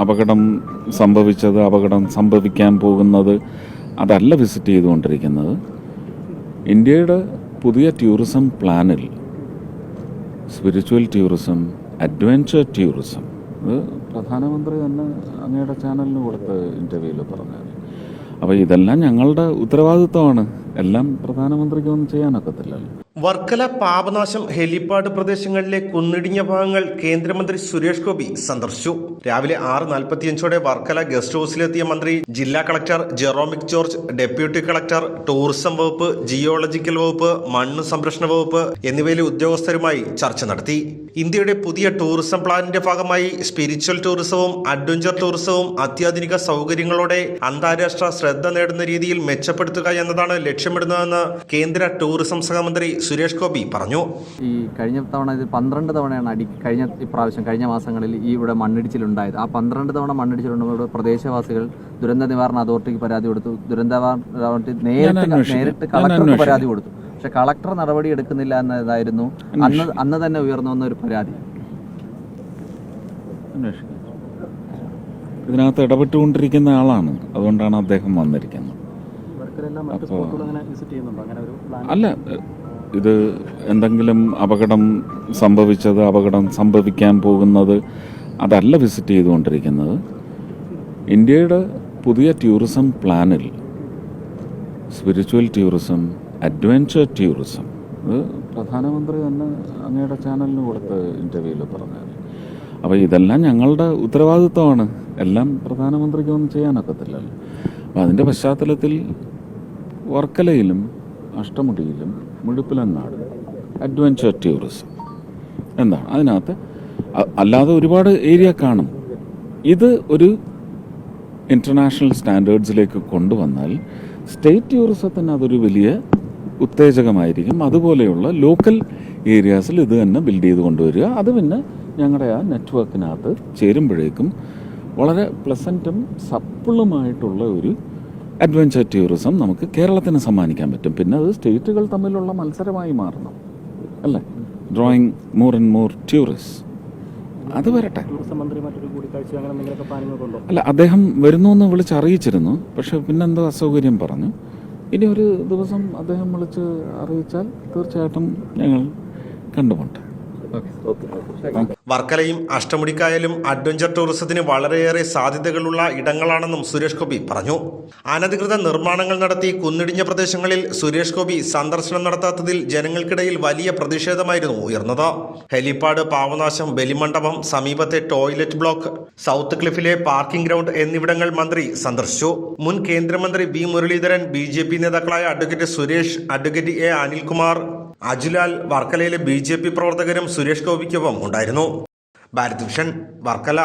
അപകടം സംഭവിച്ചത് അപകടം സംഭവിക്കാൻ പോകുന്നത് അതല്ല വിസിറ്റ് ചെയ്തുകൊണ്ടിരിക്കുന്നത്. ഇന്ത്യയുടെ പുതിയ ടൂറിസം പ്ലാനിൽ സ്പിരിച്വൽ ടൂറിസം അഡ്വഞ്ചർ ടൂറിസം ഇത് പ്രധാനമന്ത്രി തന്നെ അങ്ങയുടെ ചാനലിന് കൊടുത്ത ഇന്റർവ്യൂവിൽ പറഞ്ഞത് അപ്പോൾ ഇതെല്ലാം ഞങ്ങളുടെ ഉത്തരവാദിത്വമാണ്. എല്ലാം പ്രധാനമന്ത്രിക്ക് ഒന്നും ചെയ്യാനൊക്കത്തില്ലല്ലോ. വർക്കല പാപനാശം ഹെലിപ്പാഡ് പ്രദേശങ്ങളിലെ കുന്നിടിഞ്ഞ ഭാഗങ്ങൾ കേന്ദ്രമന്ത്രി സുരേഷ് ഗോപി സന്ദർശിച്ചു. രാവിലെ ആറ് നാൽപ്പത്തിയഞ്ചോടെ വർക്കല ഗസ്റ്റ് ഹൌസിലെത്തിയ മന്ത്രി ജില്ലാ collector Jeromic George deputy collector tourism വകുപ്പ് ജിയോളജിക്കൽ വകുപ്പ് മണ്ണ് സംരക്ഷണ വകുപ്പ് എന്നിവയിലെ ഉദ്യോഗസ്ഥരുമായി ചർച്ച നടത്തി. ഇന്ത്യയുടെ പുതിയ ടൂറിസം പ്ലാനിന്റെ ഭാഗമായി സ്പിരിച്വൽ ടൂറിസവും അഡ്വഞ്ചർ ടൂറിസവും അത്യാധുനിക സൗകര്യങ്ങളോടെ അന്താരാഷ്ട്ര ശ്രദ്ധ നേടുന്ന രീതിയിൽ മെച്ചപ്പെടുത്തുക എന്നതാണ് ലക്ഷ്യമിടുന്നതെന്ന് കേന്ദ്ര ടൂറിസം സഹമന്ത്രി സുരേഷ് ഗോപി പറഞ്ഞു. ഈ കഴിഞ്ഞ തവണ ഇത് പന്ത്രണ്ട് തവണയാണ് അടി കഴിഞ്ഞ ഇപ്രാവശ്യം കഴിഞ്ഞ മാസങ്ങളിൽ ഈ ഇവിടെ മണ്ണിടിച്ചിലുണ്ടായത്. ആ പന്ത്രണ്ട് തവണ മണ്ണിടിച്ചിലുണ്ടാകുമ്പോൾ ഇവിടെ പ്രദേശവാസികൾ ദുരന്ത നിവാരണ അതോറിറ്റിക്ക് പരാതി കൊടുത്തു. ദുരന്ത അതോറിറ്റി നേരിട്ട് നേരിട്ട് കളക്ടർക്ക് പരാതി കൊടുത്തു. പക്ഷെ കളക്ടർ നടപടി എടുക്കുന്നില്ല എന്നതായിരുന്നു. അന്ന് അന്ന് തന്നെ ഉയർന്നു വന്ന ഒരു പരാതി ഇതിനകത്ത് ഇടപെട്ടുകൊണ്ടിരിക്കുന്ന ആളാണ്. അതുകൊണ്ടാണ് അദ്ദേഹം വന്നിരിക്കുന്നത്. അല്ല ഇത് എന്തെങ്കിലും അപകടം സംഭവിച്ചത് അപകടം സംഭവിക്കാൻ പോകുന്നത് അതല്ല വിസിറ്റ് ചെയ്തുകൊണ്ടിരിക്കുന്നത്. ഇന്ത്യയുടെ പുതിയ ടൂറിസം പ്ലാനിൽ സ്പിരിച്വൽ ടൂറിസം അഡ്വഞ്ചർ ടൂറിസം ഇത് പ്രധാനമന്ത്രി തന്നെ അങ്ങയുടെ ചാനലിന് കൊടുത്ത ഇന്റർവ്യൂവിൽ പറഞ്ഞത് അപ്പോൾ ഇതെല്ലാം ഞങ്ങളുടെ ഉത്തരവാദിത്വമാണ്. എല്ലാം പ്രധാനമന്ത്രിക്ക് ഒന്നും ചെയ്യാനൊക്കത്തില്ലല്ലോ. അപ്പോൾ അതിന്റെ പശ്ചാത്തലത്തിൽ വർക്കലയിലും അഷ്ടമുടിയിലും മുഴുപ്പിലങ്ങാട്. അഡ്വഞ്ചർ ടൂറിസം എന്താണ്? അതിനകത്ത് അല്ലാതെ ഒരുപാട് ഏരിയ കാണും. ഇത് ഒരു ഇന്റർനാഷണൽ സ്റ്റാൻഡേർഡ്സിലേക്ക് കൊണ്ടുവന്നാൽ സ്റ്റേറ്റ് ടൂറിസത്തിന് അതൊരു വലിയ ഉത്തേജകമായിരിക്കും. അതുപോലെയുള്ള ലോക്കൽ ഏരിയാസിൽ ഇത് തന്നെ ബിൽഡ് ചെയ്ത് കൊണ്ടുവരിക. അത് പിന്നെ ഞങ്ങളുടെ ആ നെറ്റ്വർക്കിനകത്ത് ചേരുമ്പോഴേക്കും വളരെ പ്ലസന്റും സപ്പിളുമായിട്ടുള്ള ഒരു അഡ്വഞ്ചർ ടൂറിസം നമുക്ക് കേരളത്തിന് സമ്മാനിക്കാൻ പറ്റും. പിന്നെ അത് സ്റ്റേറ്റുകൾ തമ്മിലുള്ള മത്സരമായി മാറണം. അല്ലേ? Drawing more and more tourist അത് വരട്ടെ. അല്ല അദ്ദേഹം വരുന്നു എന്ന് വിളിച്ച് അറിയിച്ചിരുന്നു പക്ഷെ പിന്നെന്തോ അസൗകര്യം പറഞ്ഞു. ഇനി ഒരു ദിവസം അദ്ദേഹം വിളിച്ച് അറിയിച്ചാൽ തീർച്ചയായിട്ടും ഞങ്ങൾ കണ്ടുമുട്ടെ. വർക്കലയും അഷ്ടമുടിക്കായലും അഡ്വഞ്ചർ ടൂറിസത്തിന് വളരെയേറെ സാധ്യതകളുള്ള ഇടങ്ങളാണെന്നും സുരേഷ് ഗോപി പറഞ്ഞു. അനധികൃത നിർമ്മാണങ്ങൾ നടത്തി കുന്നിടിഞ്ഞ പ്രദേശങ്ങളിൽ സുരേഷ് ഗോപി സന്ദർശനം നടത്താത്തതിൽ ജനങ്ങൾക്കിടയിൽ വലിയ പ്രതിഷേധമായിരുന്നു ഉയർന്നത്. ഹെലിപ്പാഡ് പാവനാശം ബലിമണ്ഡപം സമീപത്തെ ടോയ്ലറ്റ് ബ്ലോക്ക് സൗത്ത് ക്ലിഫിലെ പാർക്കിംഗ് ഗ്രൗണ്ട് എന്നിവിടങ്ങൾ മന്ത്രി സന്ദർശിച്ചു. മുൻ കേന്ദ്രമന്ത്രി V Muraleedharan B J P നേതാക്കളായ advocate Suresh advocate A Anilkumar Ajulal വർക്കലയിലെ B J P പ്രവർത്തകരും സുരേഷ് ഗോപിക്കൊപ്പം ഉണ്ടായിരുന്നു. ഭാരത് വിഷൻ വർക്കല.